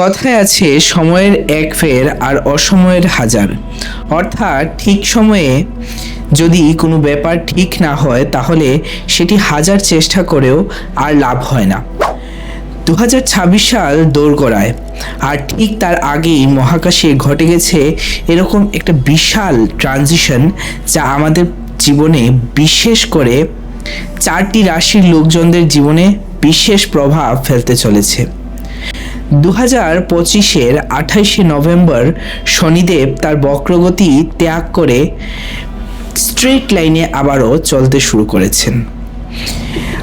কথায় আছে, সময়ের এক ফের আর অসময়ের হাজার। অর্থাৎ ঠিক সময়ে যদি কোনো ব্যাপার ঠিক না হয়, তাহলে সেটি হাজার চেষ্টা করেও আর লাভ হয় না। দু হাজার ছাব্বিশ সাল দোরগোড়ায়, আর ঠিক তার আগেই মহাকাশে ঘটে গেছে এরকম একটা বিশাল ট্রানজিশন যা আমাদের জীবনে বিশেষ করে চারটি রাশির লোকজনদের জীবনে বিশেষ প্রভাব ফেলতে চলেছে। দু হাজার পঁচিশের আঠাইশে নভেম্বর শনিদেব তার বক্রগতি ত্যাগ করে স্ট্রেট লাইনে আবারও চলতে শুরু করেছেন।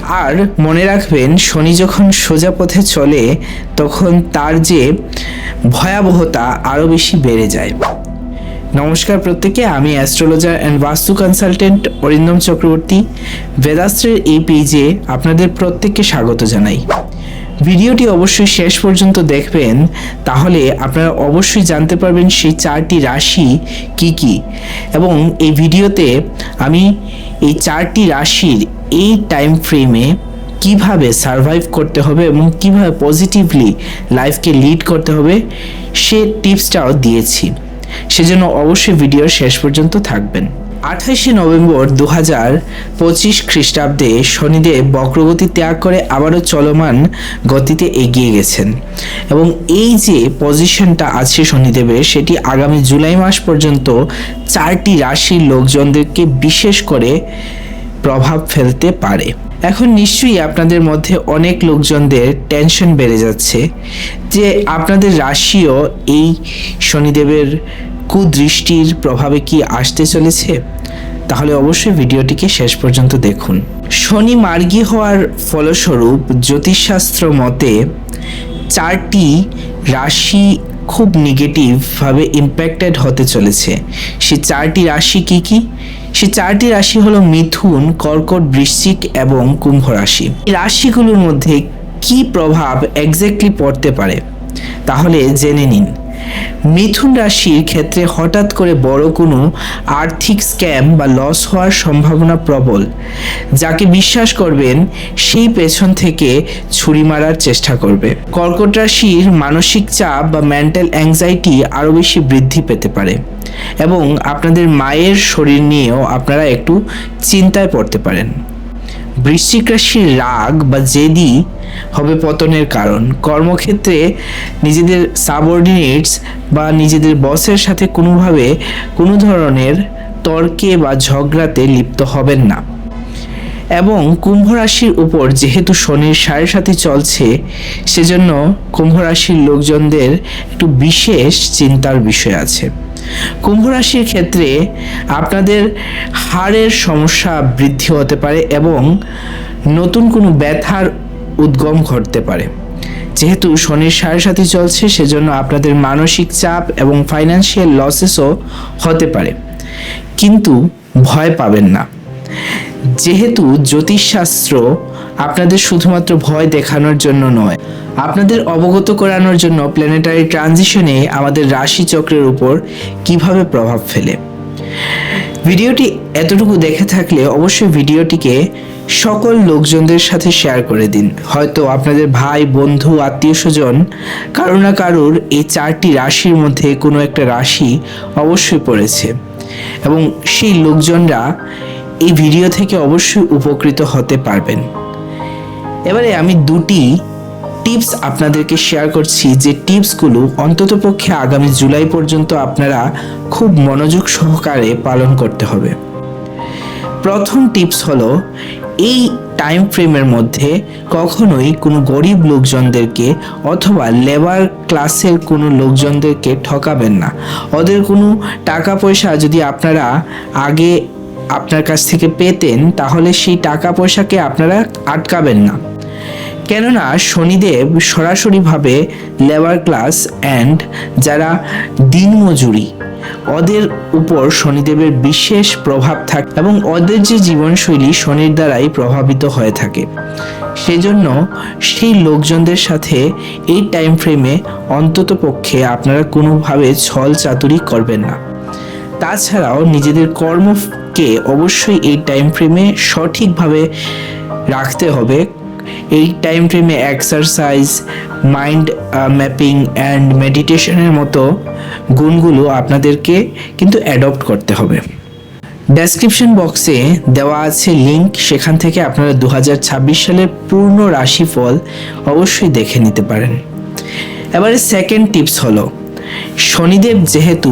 আর মনে রাখবেন, শনি যখন সোজা পথে চলে, তখন তার যে ভয়াবহতা আরও বেশি বেড়ে যায়। নমস্কার প্রত্যেকে আমি astrologer and vastu consultant Arindam Chakraborty. বেদাস্ত্রের এই পেজে আপনাদের প্রত্যেককে স্বাগত জানাই। ভিডিওটি অবশ্যই শেষ পর্যন্ত দেখবেন, তাহলে আপনারা অবশ্যই জানতে পারবেন সেই চারটি রাশি কি কি। এবং এই ভিডিওতে আমি এই চারটি রাশির এই টাইম ফ্রেমে কীভাবে সারভাইভ করতে হবে এবং কীভাবে পজিটিভলি লাইফকে লিড করতে হবে, সে টিপসটাও দিয়েছি। সেজন্য অবশ্যই ভিডিও শেষ পর্যন্ত থাকবেন। আঠাশে নভেম্বর দু হাজার পঁচিশ খ্রিস্টাব্দে শনিদেব বক্রগতি ত্যাগ করে আবারও চলমান গতিতে এগিয়ে গেছেন। এবং এই যে পজিশনটা আছে শনিদেবের, সেটি আগামী জুলাই মাস পর্যন্ত চারটি রাশির লোকজনদেরকে বিশেষ করে প্রভাব ফেলতে পারে। এখন নিশ্চয়ই আপনাদের মধ্যে অনেক লোকজনদের টেনশন বেড়ে যাচ্ছে যে আপনাদের রাশিও এই শনিদেবের কুদৃষ্টির প্রভাবে কি আসতে চলেছে? তাহলে অবশ্যই ভিডিওটিকে শেষ পর্যন্ত দেখুন। শনি মার্গী হওয়ার ফলস্বরূপ জ্যোতিষশাস্ত্র মতে চারটি রাশি খুব নেগেটিভভাবে ইম্প্যাক্টেড হতে চলেছে। সে চারটি রাশি কি কি? সে চারটি রাশি হলো মিথুন, কর্কট, বৃশ্চিক এবং কুম্ভ রাশি। রাশিগুলোর মধ্যে কি প্রভাব এক্স্যাক্টলি পড়তে পারে? তাহলে জেনে নিন। মিথুন রাশির ক্ষেত্রে হঠাৎ করে বড় কোনো আর্থিক স্ক্যাম বা লস হওয়ার সম্ভাবনা প্রবল, যাকে বিশ্বাস করবেন সেই পেছন থেকে ছুরি মারার চেষ্টা করবে। কর্কট রাশির মানসিক চাপ বা মেন্টাল অ্যাংজাইটি আরও বেশি বৃদ্ধি পেতে পারে এবং আপনাদের মায়ের শরীর নিয়েও আপনারা একটু চিন্তায় পড়তে পারেন। বৃশ্চিক রাশির রাগ বা জেদি হবে পতনের কারণ। কর্মক্ষেত্রে নিজেদের সাবঅর্ডিনেটস বা নিজেদের বসের সাথে কোনোভাবে কোনো ধরনের তর্কে বা ঝগড়াতে লিপ্ত হবেন না। এবং কুম্ভ রাশির উপর যেহেতু শনির সাড়ে সাথে চলছে, সেজন্য কুম্ভ রাশির লোকজনদের একটু বিশেষ চিন্তার বিষয় আছে। কুম্ভ রাশির ক্ষেত্রে আপনাদের হাড়ের সমস্যা বৃদ্ধি হতে পারে এবং নতুন কোনো ব্যথার উদ্গম ঘটতে পারে। যেহেতু শনির সাড়ে সাথে চলছে, সেজন্য আপনাদের মানসিক চাপ এবং ফাইন্যান্সিয়াল লসেসও হতে পারে। কিন্তু ভয় পাবেন না। যেহেতু জ্যোতিষশাস্ত্র আপনাদের শুধুমাত্র ভয় দেখানোর জন্য নয়, আপনাদের অবগত করানোর জন্য প্ল্যানেটারি ট্রানজিশনে আমাদের রাশি চক্রের উপর কীভাবে প্রভাব ফেলে। ভিডিওটি এতটুকু দেখে থাকলে অবশ্যই ভিডিওটিকে সকল লোকজনদের সাথে শেয়ার করে দিন। হয়তো আপনাদের ভাই, বন্ধু আত্মীয় স্বজন কারও না কারোর এই চারটি রাশির মধ্যে কোনো একটা রাশি অবশ্যই পড়েছে। এবং সেই লোকজনরা এই ভিডিও থেকে অবশ্যই উপকৃত হতে পারবেন। এবারে আমি দুটি টিপস আপনাদেরকে শেয়ার করছি যে টিপসগুলো অন্ততপক্ষে আগামী জুলাই পর্যন্ত আপনারা খুব মনোযোগ সহকারে পালন করতে হবে। প্রথম টিপস হলো, এই টাইম ফ্রেমের মধ্যে কখনোই কোনো গরিব লোকজনদেরকে অথবা লেবার ক্লাসের কোনো লোকজনদেরকে ঠকাবেন না। ওদের কোনো টাকা পয়সা যদি আপনারা আগে আপনার কাছ থেকে পেতেন, তাহলে সেই টাকা পয়সাকে আপনারা আটকাবেন না। কেননা শনিদেব সরাসরিভাবে লেবার ক্লাস অ্যান্ড যারা দিনমজুরি, ওদের উপর শনিদেবের বিশেষ প্রভাব থাকে এবং ওদের যে জীবনশৈলী শনির দ্বারাই প্রভাবিত হয়ে থাকে। সেজন্য সেই লোকজনদের সাথে এই টাইম ফ্রেমে অন্তত পক্ষে আপনারা কোনোভাবে ছল চাতুরি করবেন না। তাছাড়াও নিজেদের কর্মকে অবশ্যই এই টাইম ফ্রেমে সঠিকভাবে রাখতে হবে। এই টাইম ফ্রেমে এক্সারসাইজ মাইন্ড ম্যাপিং অ্যান্ড মেডিটেশনের মতো গুণগুলো আপনাদেরকে কিন্তু অ্যাডপ্ট করতে হবে। ডেসক্রিপশন বক্সে দেওয়া আছে লিংক সেখান থেকে আপনারা দু হাজার ছাব্বিশ সালের পূর্ণ রাশিফল অবশ্যই দেখে নিতে পারেন। এবারে সেকেন্ড টিপস হলো, শনিদেব যেহেতু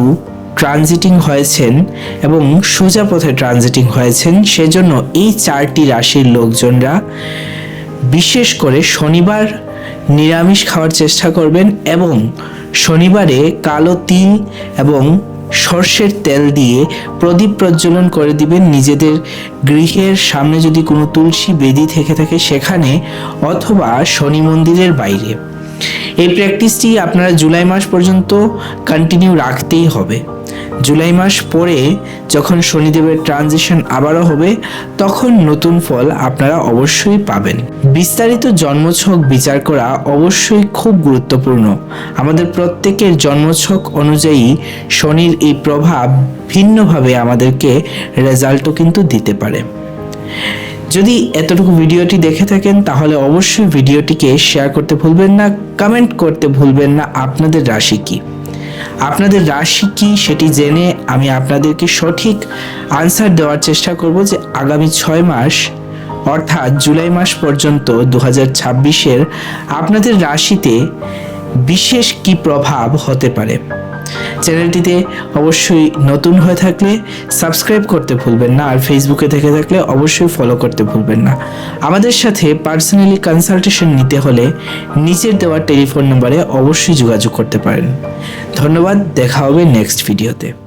ট্রানজিটিং হয়েছেন এবং সোজা পথে ট্রানজিটিং হয়েছেন, সেজন্য এই চারটি রাশির লোকজনরা বিশেষ করে শনিবার নিরামিষ খাওয়ার চেষ্টা করবেন এবং শনিবারে কালো তিল এবং সর্ষের তেল দিয়ে প্রদীপ প্রজ্বলন করে দিবেন নিজেদের গৃহের সামনে যদি কোনো তুলসী বেদি থেকে থাকে সেখানে অথবা শনি মন্দিরের বাইরে। এই প্র্যাকটিসটি আপনারা জুলাই মাস পর্যন্ত কন্টিনিউ রাখতেই হবে। জুলাই মাস পরে যখন শনিদেবের ট্রানজিশন আবারও হবে, তখন নতুন ফল আপনারা অবশ্যই পাবেন। বিস্তারিত জন্মছক বিচার করা অবশ্যই খুব গুরুত্বপূর্ণ। আমাদের প্রত্যেকের জন্মছক অনুযায়ী শনির এই প্রভাব ভিন্নভাবে আমাদেরকে রেজাল্টও কিন্তু দিতে পারে। যদি এতটুকু ভিডিওটি দেখে থাকেন, তাহলে অবশ্যই ভিডিওটিকে শেয়ার করতে ভুলবেন না কমেন্ট করতে ভুলবেন না, আপনাদের রাশি কি? আপনাদের রাশি কি সেটি জেনে আমি আপনাদেরকে সঠিক আনসার দেওয়ার চেষ্টা করব যে আগামী ছয় মাস, অর্থাৎ জুলাই মাস পর্যন্ত দু হাজার আপনাদের রাশিতে বিশেষ কি প্রভাব হতে পারে? চ্যানেলটিতে অবশ্যই নতুন হয়ে থাকলে সাবস্ক্রাইব করতে ভুলবেন না আর ফেসবুকে থেকে থাকলে অবশ্যই ফলো করতে ভুলবেন না। আমাদের সাথে পার্সোনালি কনসালটেশন নিতে হলে নিচের দেওয়া টেলিফোন নম্বরে অবশ্যই যোগাযোগ করতে পারেন। ধন্যবাদ, দেখা হবে নেক্সট ভিডিওতে